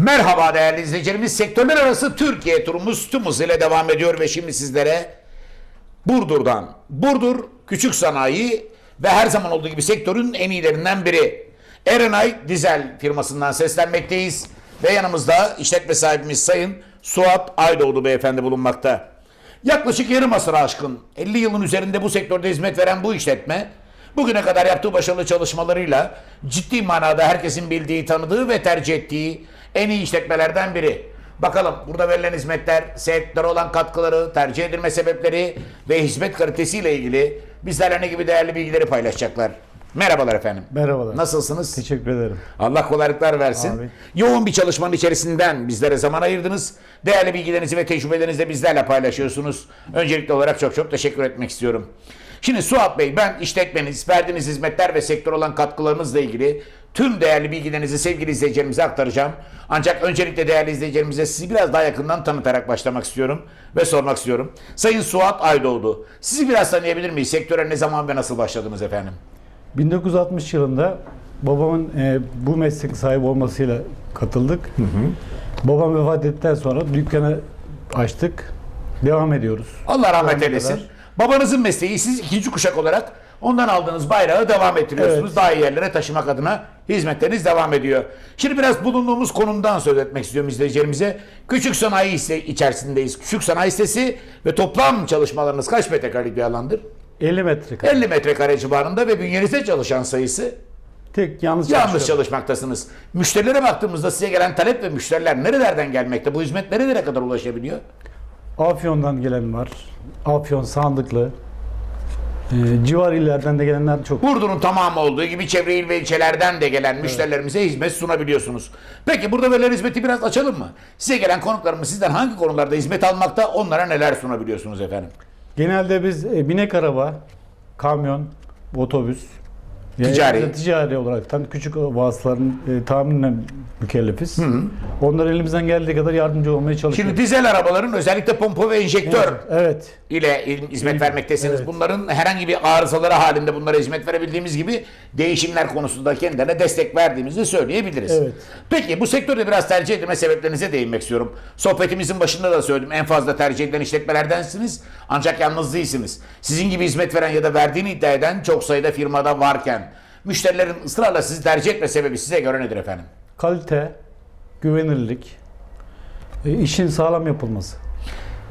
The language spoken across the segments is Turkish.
Merhaba değerli izleyicilerimiz. Sektörler arası Türkiye turumuz tüm hızıyla devam ediyor ve şimdi sizlere Burdur'dan, Burdur Küçük Sanayi ve her zaman olduğu gibi sektörün en iyilerinden biri. Erenay Dizel firmasından seslenmekteyiz ve yanımızda işletme sahibimiz Sayın Suat Aydoğdu beyefendi bulunmakta. Yaklaşık yarım asır aşkın 50 yılın üzerinde bu sektörde hizmet veren bu işletme bugüne kadar yaptığı başarılı çalışmalarıyla ciddi manada herkesin bildiği, tanıdığı ve tercih ettiği en iyi işletmelerden biri. Bakalım burada verilen hizmetler, sektöre olan katkıları, tercih edilme sebepleri ve hizmet kalitesiyle ilgili bizlerle ne gibi değerli bilgileri paylaşacaklar. Merhabalar efendim. Merhabalar. Nasılsınız? Teşekkür ederim. Allah kolaylıklar versin. Abi. Yoğun bir çalışmanın içerisinden bizlere zaman ayırdınız. Değerli bilgilerinizi ve tecrübelerinizi de bizlerle paylaşıyorsunuz. Öncelikli olarak çok çok teşekkür etmek istiyorum. Şimdi Suat Bey ben işletmeniz, verdiğiniz hizmetler ve sektör olan katkılarınızla ilgili tüm değerli bilgilerinizi sevgili izleyicilerimize aktaracağım. Ancak öncelikle değerli izleyicilerimize sizi biraz daha yakından tanıtarak başlamak istiyorum ve sormak istiyorum. Sayın Suat Aydoğdu, sizi biraz tanıyabilir miyiz? Sektöre ne zaman ve nasıl başladınız efendim? 1960 yılında babamın e, bu meslek sahibi olmasıyla katıldık. Babam vefat ettikten sonra dükkanı açtık. Devam ediyoruz. Allah rahmet eylesin. kadar. Babanızın mesleği siz ikinci kuşak olarak ondan aldığınız bayrağı devam ettiriyorsunuz. Evet. Daha iyi yerlere taşımak adına hizmetleriniz devam ediyor. Şimdi biraz bulunduğumuz konumdan söz etmek istiyorum izleyicilerimize. Küçük sanayi içerisindeyiz. Küçük sanayi sitesi ve toplam çalışmalarınız kaç metrekarelik bir alandır? 50 metrekare. 50 metrekare civarında ve bünyenizde çalışan sayısı Tek yalnız yalnız çalışmaktasınız. Müşterilere baktığımızda size gelen talep ve müşteriler nerelerden gelmekte? Bu hizmet nerelere kadar ulaşabiliyor? Afyon'dan gelen var. Afyon, Sandıklı. E, civar illerden de gelenler çok. Burdur'un tamamı olduğu gibi çevre il ve ilçelerden de gelen müşterilerimize hizmet sunabiliyorsunuz. Peki burada verilen hizmeti biraz açalım mı? Size gelen konuklarımız sizden hangi konularda hizmet almakta, onlara neler sunabiliyorsunuz efendim? Genelde biz e, binek araba, kamyon, otobüs, yani Ticari. ticari olaraktan küçük vasıtaların e, tahminle mükellefiz. Onlara elimizden geldiği kadar yardımcı olmaya çalışıyoruz. Şimdi dizel arabaların özellikle pompa ve enjektör evet, evet. ile il- hizmet vermektesiniz. Evet. Bunların herhangi bir arızaları halinde bunlara hizmet verebildiğimiz gibi değişimler konusunda kendilerine destek verdiğimizi söyleyebiliriz. Evet. Peki bu sektörde biraz tercih edilme sebeplerinize değinmek istiyorum. Sohbetimizin başında da söyledim. En fazla tercih edilen işletmelerdensiniz. Ancak yalnız değilsiniz. Sizin gibi hizmet veren ya da verdiğini iddia eden çok sayıda firmada varken müşterilerin ısrarla sizi tercih etme sebebi size göre nedir efendim? Kalite, güvenilirlik, e, işin sağlam yapılması.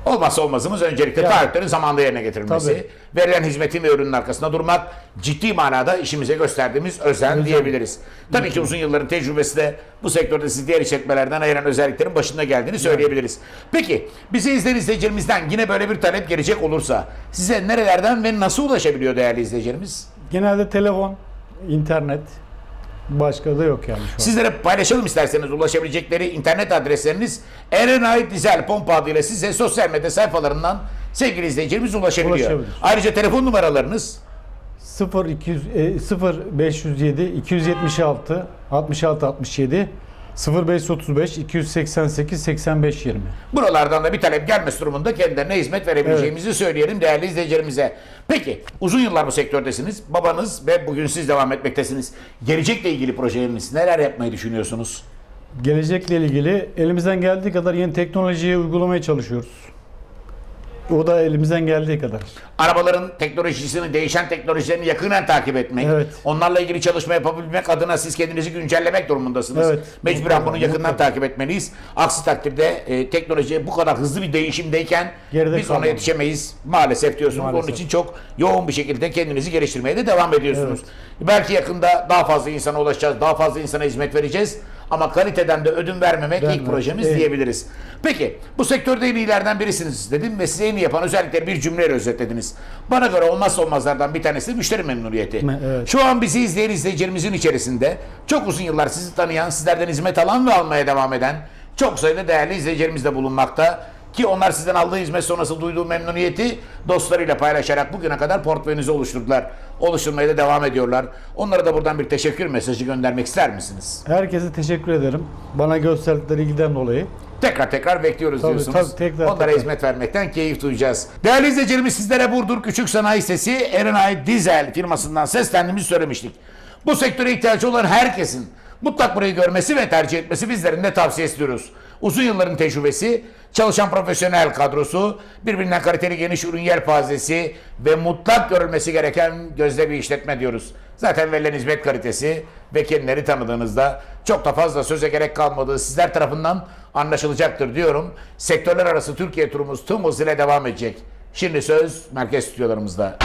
Olmazsa olmazımız öncelikle Yani. taahhütlerin zamanında yerine getirilmesi, Tabii. verilen hizmetin ve ürünün arkasında durmak, ciddi manada işimize gösterdiğimiz özen Özen. diyebiliriz. Tabii ki uzun yılların tecrübesi de bu sektörde sizi diğer işletmelerden ayıran özelliklerin başında geldiğini söyleyebiliriz. Peki bizi izleyen izleyicilerimizden yine böyle bir talep gelecek olursa size nerelerden ve nasıl ulaşabiliyor değerli izleyicilerimiz? Genelde telefon, internet, başka da yok yani şu an. Sizlere paylaşalım isterseniz ulaşabilecekleri internet adresleriniz Erenay Dizel Pompa adıyla size sosyal medya sayfalarından sevgili izleyicilerimiz ulaşabiliyor. Ulaşabilir. Ayrıca telefon numaralarınız 0 200 e, 0 507 276 66 67 0535 288 85 20. Buralardan da bir talep gelmesi durumunda kendilerine hizmet verebileceğimizi söyleyelim değerli izleyicilerimize. Peki uzun yıllar bu sektördesiniz. Babanız ve bugün siz devam etmektesiniz. Gelecekle ilgili projeleriniz neler yapmayı düşünüyorsunuz? Gelecekle ilgili elimizden geldiği kadar yeni teknolojiyi uygulamaya çalışıyoruz. O da elimizden geldiği kadar. Arabaların teknolojisini, değişen teknolojilerini yakından takip etmek, Evet. onlarla ilgili çalışma yapabilmek adına siz kendinizi güncellemek durumundasınız. Evet. Mecburen bunu yakından mutlaka. takip etmeliyiz. Aksi takdirde e, teknolojiye bu kadar hızlı bir değişimdeyken Geride biz ona kalmamız. yetişemeyiz maalesef diyorsunuz. Onun Maalesef. için çok yoğun bir şekilde kendinizi geliştirmeye de devam ediyorsunuz. Belki yakında daha fazla insana ulaşacağız, daha fazla insana hizmet vereceğiz. Ama kaliteden de ödün vermemek ilk Vermemek. projemiz Evet. diyebiliriz. Peki bu sektörde en iyilerden birisiniz dedim ve size en iyi yapan özellikleri bir cümleyle özetlediniz. Bana göre olmazsa olmazlardan bir tanesi müşteri memnuniyeti. Me- evet. Şu an bizi izleyen izleyicilerimizin içerisinde çok uzun yıllar sizi tanıyan, sizlerden hizmet alan ve almaya devam eden çok sayıda değerli izleyicilerimiz de bulunmakta. Ki onlar sizden aldığı hizmet sonrası duyduğu memnuniyeti dostlarıyla paylaşarak bugüne kadar portföyünüzü oluşturdular. Oluşturmaya da devam ediyorlar. Onlara da buradan bir teşekkür mesajı göndermek ister misiniz? Herkese teşekkür ederim. Bana gösterdikleri ilgiden dolayı. Tekrar tekrar bekliyoruz Tabii, diyorsunuz. tabii, tekrar, Onlara tekrar. hizmet vermekten keyif duyacağız. Değerli izleyicilerimiz sizlere Burdur Küçük Sanayi Sesi Erenay Dizel firmasından seslendiğimizi söylemiştik. Bu sektöre ihtiyacı olan herkesin Mutlak burayı görmesi ve tercih etmesi bizlerin de tavsiye istiyoruz. Uzun yılların tecrübesi, çalışan profesyonel kadrosu, birbirinden kaliteli geniş ürün yelpazesi ve mutlak görülmesi gereken gözde bir işletme diyoruz. Zaten verilen hizmet kalitesi ve kendileri tanıdığınızda çok da fazla söze gerek kalmadığı sizler tarafından anlaşılacaktır diyorum. Sektörler arası Türkiye turumuz tüm hızıyla devam edecek. Şimdi söz merkez stüdyolarımızda.